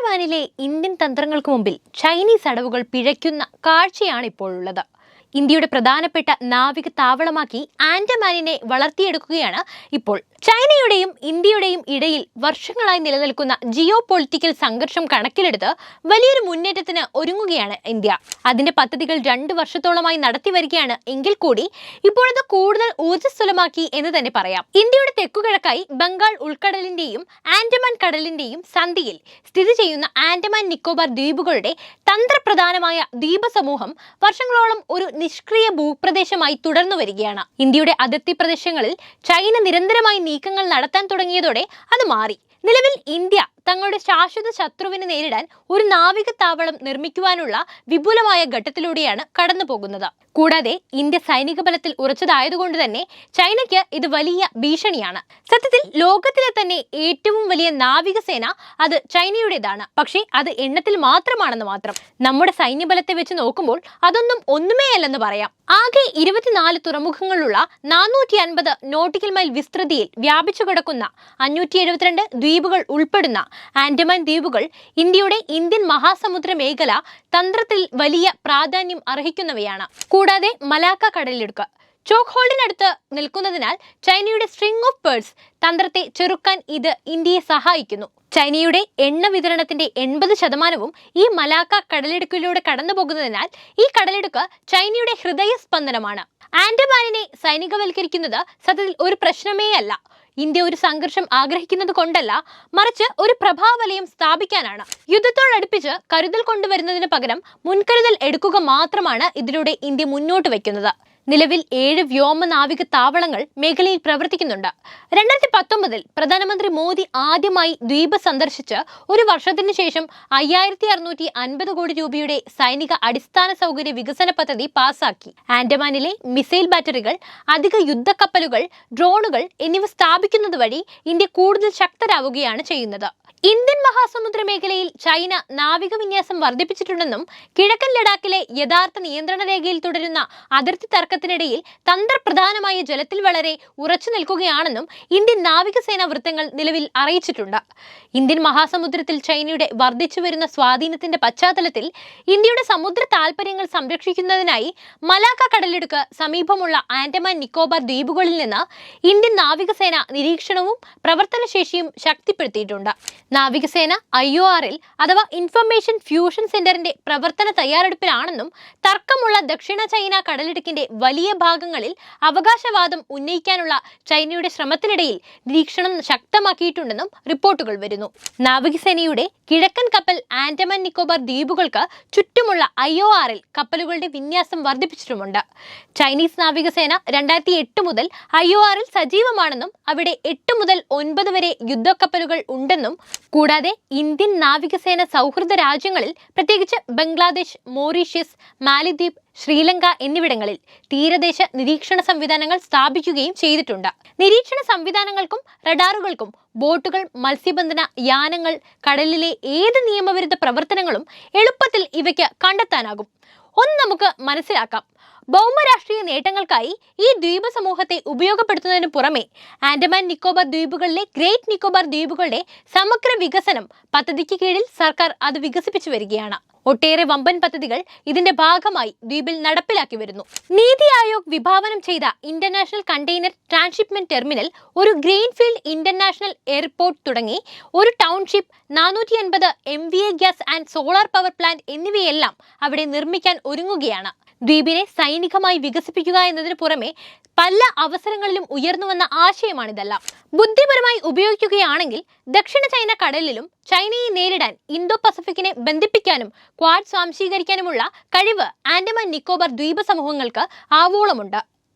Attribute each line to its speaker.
Speaker 1: ആൻഡമാനിലെ Indian തന്ത്രങ്ങൾക്ക് മുമ്പിൽ Chinese അടവുകൾ പിഴയ്ക്കുന്ന കാഴ്ചയാണ് ഇപ്പോഴുള്ളത്. ഇന്ത്യയുടെ പ്രധാനപ്പെട്ട നാവിക താവളമാക്കി ആൻഡമാനിനെ വളർത്തിയെടുക്കുകയാണ് ഇപ്പോൾ. ചൈനയുടെയും ഇന്ത്യയുടെയും ഇടയിൽ വർഷങ്ങളായി നിലനിൽക്കുന്ന ജിയോ പൊളിറ്റിക്കൽ സംഘർഷം കണക്കിലെടുത്ത് വലിയൊരു മുന്നേറ്റത്തിന് ഒരുങ്ങുകയാണ് ഇന്ത്യ. അതിന്റെ പദ്ധതികൾ രണ്ട് വർഷത്തോളമായി നടത്തി വരികയാണ് എങ്കിൽ കൂടി ഇപ്പോഴത് കൂടുതൽ ഊർജസ്വലമാക്കി എന്ന് തന്നെ പറയാം. ഇന്ത്യയുടെ തെക്കുകിഴക്കായി ബംഗാൾ ഉൾക്കടലിന്റെയും ആൻഡമാൻ കടലിന്റെയും സന്ധിയിൽ സ്ഥിതി ചെയ്യുന്ന ആൻഡമാൻ നിക്കോബാർ ദ്വീപുകളുടെ തന്ത്രപ്രധാനമായ ദ്വീപ സമൂഹം വർഷങ്ങളോളം ഒരു നിഷ്ക്രിയ ഭൂപ്രദേശമായി തുടർന്നു വരികയാണ്. ഇന്ത്യയുടെ അതിർത്തി പ്രദേശങ്ങളിൽ ചൈന നിരന്തരമായി നീക്കങ്ങൾ നടത്താൻ തുടങ്ങിയതോടെ അത് മാറി. നിലവിൽ ഇന്ത്യ തങ്ങളുടെ ശാശ്വത ശത്രുവിനെ നേരിടാൻ ഒരു നാവിക താവളം നിർമ്മിക്കുവാനുള്ള വിപുലമായ ഘട്ടത്തിലൂടെയാണ് കടന്നു പോകുന്നത് കൂടാതെ ഇന്ത്യ സൈനിക ബലത്തിൽ ഉറച്ചതായതുകൊണ്ട് തന്നെ ചൈനയ്ക്ക് ഇത് വലിയ ഭീഷണിയാണ്. സത്യത്തിൽ ലോകത്തിലെ തന്നെ ഏറ്റവും വലിയ നാവികസേന അത് ചൈനയുടേതാണ്. പക്ഷേ അത് എണ്ണത്തിൽ മാത്രമാണെന്ന് മാത്രം. നമ്മുടെ സൈന്യബലത്തെ വെച്ച് നോക്കുമ്പോൾ അതൊന്നും ഒന്നുമേ അല്ലെന്ന് പറയാം. ആകെ ഇരുപത്തിനാല് തുറമുഖങ്ങളുള്ള നാനൂറ്റി അൻപത് നോട്ടിക്കൽ മൈൽ വിസ്തൃതിയിൽ വ്യാപിച്ചു കിടക്കുന്ന അഞ്ഞൂറ്റി എഴുപത്തിരണ്ട് ദ്വീപുകൾ ഉൾപ്പെടുന്ന ആൻഡമാൻ ദ്വീപുകൾ ഇന്ത്യയുടെ ഇന്ത്യൻ മഹാസമുദ്ര മേഖല തന്ത്രത്തിൽ വലിയ പ്രാധാന്യം അർഹിക്കുന്നവയാണ്. കൂടാതെ മലാക്ക കടലിലെടുക്കുക. ചോക്ക് ഹോൾഡിനടുത്ത് നിൽക്കുന്നതിനാൽ ചൈനയുടെ സ്ട്രിംഗ് ഓഫ് പേഴ്സ് തന്ത്രത്തെ ചെറുക്കാൻ ഇത് ഇന്ത്യയെ സഹായിക്കുന്നു. ചൈനയുടെ എണ്ണ വിതരണത്തിന്റെ എൺപത് ശതമാനവും ഈ മലാക്ക കടലിടുക്കിലൂടെ കടന്നു പോകുന്നതിനാൽ ഈ കടലിടുക്ക് ചൈനയുടെ ഹൃദയ സ്പന്ദനമാണ് ആൻഡമാനിനെ സൈനികവൽക്കരിക്കുന്നത് സത്യത്തിൽ ഒരു പ്രശ്നമേ അല്ല ഇന്ത്യ ഒരു സംഘർഷം ആഗ്രഹിക്കുന്നത് കൊണ്ടല്ല മറിച്ച് ഒരു പ്രഭാവലയം സ്ഥാപിക്കാനാണ്. യുദ്ധത്തോടടുപ്പിച്ച് കരുതൽ കൊണ്ടുവരുന്നതിന് പകരം മുൻകരുതൽ എടുക്കുക മാത്രമാണ് ഇതിലൂടെ ഇന്ത്യ മുന്നോട്ട് വയ്ക്കുന്നത്. നിലവിൽ ഏഴ് വ്യോമ നാവിക താവളങ്ങൾ മേഖലയിൽ പ്രവർത്തിക്കുന്നുണ്ട്. രണ്ടായിരത്തി പത്തൊമ്പതിൽ പ്രധാനമന്ത്രി മോദി ആദ്യമായി ദ്വീപ് സന്ദർശിച്ച് ഒരു വർഷത്തിന് ശേഷം അയ്യായിരത്തി അറുന്നൂറ്റി അൻപത് കോടി രൂപയുടെ സൈനിക അടിസ്ഥാന സൗകര്യ വികസന പദ്ധതി പാസാക്കി. ആൻഡമാനിലെ മിസൈൽ ബാറ്ററികൾ അധിക യുദ്ധക്കപ്പലുകൾ ഡ്രോണുകൾ എന്നിവ സ്ഥാപിക്കുന്നത് വഴി ഇന്ത്യ കൂടുതൽ ശക്തരാവുകയാണ് ചെയ്യുന്നത്. ഇന്ത്യൻ മഹാസമുദ്ര മേഖലയിൽ ചൈന നാവിക വിന്യാസം വർദ്ധിപ്പിച്ചിട്ടുണ്ടെന്നും കിഴക്കൻ ലഡാക്കിലെ യഥാർത്ഥ നിയന്ത്രണ രേഖയിൽ തുടരുന്ന അതിർത്തി തർക്കത്തിനിടയിൽ തന്ത്രപ്രധാനമായ ജലത്തിൽ വളരെ ഉറച്ചു നിൽക്കുകയാണെന്നും ഇന്ത്യൻ നാവികസേന വൃത്തങ്ങൾ നിലവിൽ അറിയിച്ചിട്ടുണ്ട്. ഇന്ത്യൻ മഹാസമുദ്രത്തിൽ ചൈനയുടെ വർദ്ധിച്ചു വരുന്ന സ്വാധീനത്തിന്റെ പശ്ചാത്തലത്തിൽ ഇന്ത്യയുടെ സമുദ്ര താൽപര്യങ്ങൾ സംരക്ഷിക്കുന്നതിനായി മലാക്ക കടലിടുക്ക് സമീപമുള്ള ആൻഡമാൻ നിക്കോബാർ ദ്വീപുകളിൽ നിന്ന് ഇന്ത്യൻ നാവികസേന നിരീക്ഷണവും പ്രവർത്തനശേഷിയും ശക്തിപ്പെടുത്തിയിട്ടുണ്ട്. നാവികസേന ഐ ഒ ആറിൽ അഥവാ ഇൻഫർമേഷൻ ഫ്യൂഷൻ സെന്ററിന്റെ പ്രവർത്തന തയ്യാറെടുപ്പിലാണെന്നും തർക്കമുള്ള ദക്ഷിണ ചൈന കടലിടുക്കിന്റെ വലിയ ഭാഗങ്ങളിൽ അവകാശവാദം ഉന്നയിക്കാനുള്ള ചൈനയുടെ ശ്രമത്തിനിടയിൽ നിരീക്ഷണം ശക്തമാക്കിയിട്ടുണ്ടെന്നും റിപ്പോർട്ടുകൾ വരുന്നു. നാവികസേനയുടെ കിഴക്കൻ കപ്പൽ ആൻഡമാൻ നിക്കോബാർ ദ്വീപുകൾക്ക് ചുറ്റുമുള്ള ഐ ഒ ആറിൽ കപ്പലുകളുടെ വിന്യാസം വർദ്ധിപ്പിച്ചിട്ടുമുണ്ട്. ചൈനീസ് നാവികസേന രണ്ടായിരത്തി എട്ട് മുതൽ ഐ ഒ ആറിൽ സജീവമാണെന്നും അവിടെ എട്ട് മുതൽ ഒൻപത് വരെ യുദ്ധക്കപ്പലുകൾ ഉണ്ടെന്നും കൂടാതെ ഇന്ത്യൻ നാവികസേന സൗഹൃദ രാജ്യങ്ങളിൽ പ്രത്യേകിച്ച് ബംഗ്ലാദേശ് മോറീഷ്യസ് മാലിദ്വീപ് ശ്രീലങ്ക എന്നിവിടങ്ങളിൽ തീരദേശ നിരീക്ഷണ സംവിധാനങ്ങൾ സ്ഥാപിക്കുകയും ചെയ്തിട്ടുണ്ട്. നിരീക്ഷണ സംവിധാനങ്ങൾക്കും റഡാറുകൾക്കും ബോട്ടുകൾ മത്സ്യബന്ധന യാനങ്ങൾ കടലിലെ ഏത് നിയമവിരുദ്ധ പ്രവർത്തനങ്ങളും എളുപ്പത്തിൽ ഇവയ്ക്ക് കണ്ടെത്താനാകും. ഒന്ന് നമുക്ക് മനസ്സിലാക്കാം. ഭൗമരാഷ്ട്രീയ നേട്ടങ്ങൾക്കായി ഈ ദ്വീപ സമൂഹത്തെ ഉപയോഗപ്പെടുത്തുന്നതിന് പുറമെ ആൻഡമാൻ നിക്കോബാർ ദ്വീപുകളിലെ ഗ്രേറ്റ് നിക്കോബാർ ദ്വീപുകളുടെ സമഗ്ര വികസനം പദ്ധതിക്ക് കീഴിൽ സർക്കാർ അത് വികസിപ്പിച്ചു വരികയാണ്. ഒട്ടേറെ വമ്പൻ പദ്ധതികൾ ഇതിന്റെ ഭാഗമായി ദ്വീപിൽ നടപ്പിലാക്കി വരുന്നു. നീതി ആയോഗ് വിഭാവനം ചെയ്ത ഇന്റർനാഷണൽ കണ്ടെയ്നർ ട്രാൻസ്ഷിപ്മെന്റ് ടെർമിനൽ ഒരു ഗ്രീൻഫീൽഡ് ഇന്റർനാഷണൽ എയർപോർട്ട് തുടങ്ങി ഒരു ടൗൺഷിപ്പ് നാനൂറ്റി അൻപത് M V A gas and solar power plant എന്നിവയെല്ലാം അവിടെ നിർമ്മിക്കാൻ ഒരുങ്ങുകയാണ്. ദ്വീപിനെ സൈനികമായി വികസിപ്പിക്കുക എന്നതിന് പുറമെ പല അവസരങ്ങളിലും ഉയർന്നു വന്ന ആശയമാണിതെല്ലാം. ബുദ്ധിപരമായി ഉപയോഗിക്കുകയാണെങ്കിൽ ദക്ഷിണ ചൈന കടലിലും ചൈനയെ നേരിടാൻ ഇന്തോ പസഫിക്കിനെ ബന്ധിപ്പിക്കാനും ക്വാഡ് സ്വാംശീകരിക്കാനുമുള്ള കഴിവ് ആൻഡമാൻ നിക്കോബർ ദ്വീപ സമൂഹങ്ങൾക്ക് ആവോളമുണ്ട്.